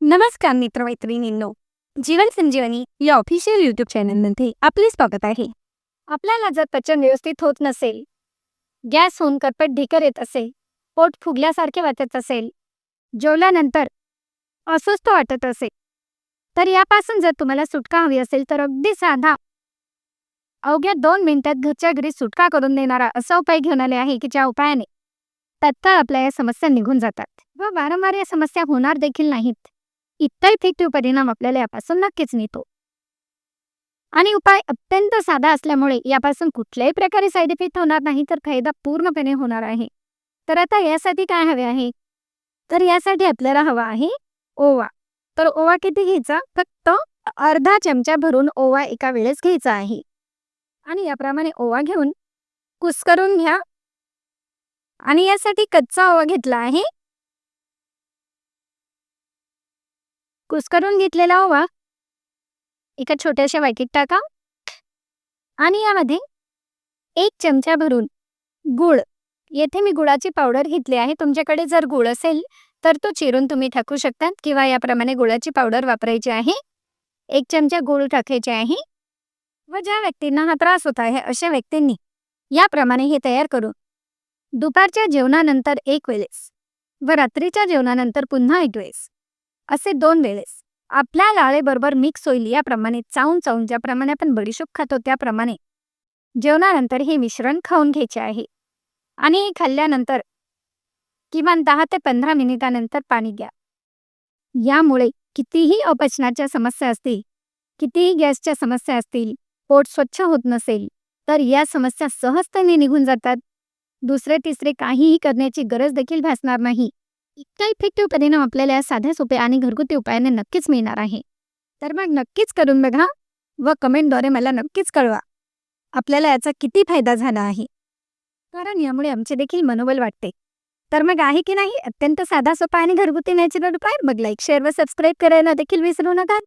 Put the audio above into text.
नमस्कार मित्रमैत्रिणींनो जीवन संजीवनी या official YouTube चॅनलमध्ये आपले स्वागत आहे. आपल्याला जर पचन व्यवस्थित होत नसेल गॅस होऊन करपट ढेकर येत असेल पोट फुगल्यासारखे वाटत असेल जेवल्यानंतर अस्वस्थ वाटत असेल तर यापासून जर तुम्हाला सुटका हवी असेल तर अगदी साधा अवघ्या दोन मिनिटात घरच्या घरी सुटका करून देणारा असा उपाय घेऊन आले आहे की ज्या उपायाने तत्काळ आपल्या या समस्या निघून जातात. व वारंवार या समस्या होणार देखील नाहीत. इतका इफेक्टिव्ह परिणाम आपल्याला यापासून नक्कीच मिळतो. आणि उपाय अत्यंत साधा असल्यामुळे यापासून कुठल्याही प्रकारे साईड इफेक्ट होणार नाही तर फायदा पूर्णपणे होणार आहे. तर आता यासाठी काय हवे आहे? तर यासाठी आपल्याला हवा आहे ओवा. तर ओवा किती घ्यायचा? फक्त अर्धा चमचा भरून ओवा एका वेळेस घ्यायचा आहे. आणि याप्रमाणे ओवा घेऊन कुस्करून घ्या. आणि यासाठी कच्चा ओवा घेतला आहे. कुस्करून घेतलेला ओवा एका छोट्याशा वाटीत टाका. आणि यामध्ये एक चमचा भरून गुळ येथे मी गुळाची पावडर घेतली आहे. तुमच्याकडे जर गुळ असेल तर तो चिरून तुम्ही टाकू शकतात किंवा याप्रमाणे गुळाची पावडर वापरायची आहे. एक चमचा गुळ टाकायचे आहे. व ज्या व्यक्तींना हा त्रास होत आहे अशा व्यक्तींनी याप्रमाणे हे तयार करून दुपारच्या जेवणानंतर एक वेळेस व रात्रीच्या जेवणानंतर पुन्हा एक वेळेस असे दोन वेळेस. आपल्या लाळेबरोबर मिक्स होईल याप्रमाणे चावून चावून ज्याप्रमाणे आपण बडीशोप खातो त्याप्रमाणे जेवणानंतर हे मिश्रण खाऊन घ्यायचे आहे. आणि हे खाल्ल्यानंतर किमान दहा ते पंधरा मिनिटानंतर पाणी घ्या. यामुळे कितीही अपचनाच्या समस्या असतील कितीही गॅसच्या समस्या असतील पोट स्वच्छ होत नसेल तर या समस्या सहजतेने निघून जातात. दुसरे तिसरे काहीही करण्याची गरज देखील भासणार नाही. इतका इफेक्टिव्ह परिणाम आपल्याला या साध्या सोप्या आणि घरगुती उपायाने नक्कीच मिळणार आहे. तर मग नक्कीच करून बघा व कमेंटद्वारे मला नक्कीच कळवा. आपल्याला याचा किती फायदा झाला आहे. कारण यामुळे आमचे देखील मनोबल वाटते तर मग आहे की नाही? अत्यंत साधा सोपा आणि घरगुती नॅचरल उपाय? मग लाईक शेअर व सबस्क्राईब करायला देखील विसरू नका.